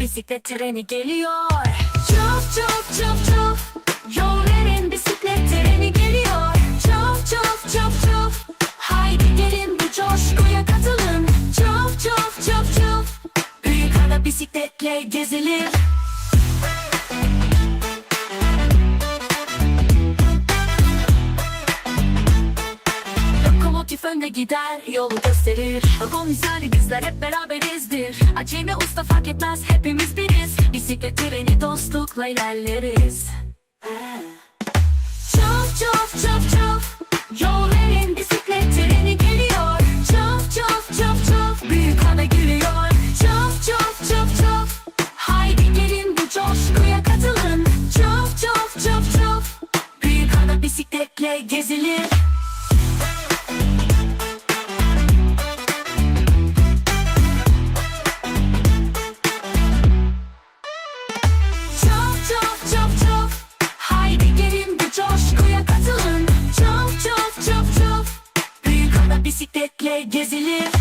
Bisiklet treni geliyor. Çok çok çok çok Yol verin bisiklet treni geliyor. Çok çok çok çok Haydi gelin bu coşkuya katılın. Çok çok çok çok Büyük ada bisikletle gezilir önde gider, yolu gösterir. Vagon misali bizler hep beraberizdir. Acemi usta fark etmez, hepimiz biriz. Bisiklet treni dostlukla ilerleriz. Çok çok çok çok Yol verin bisiklet treni geliyor. Çok çok çok çok Büyük ana gülüyor Çok çok çok çok Haydi gelin bu coşkuya katılın. Çok çok çok çok Büyük ana bisikletle gezilir gezilir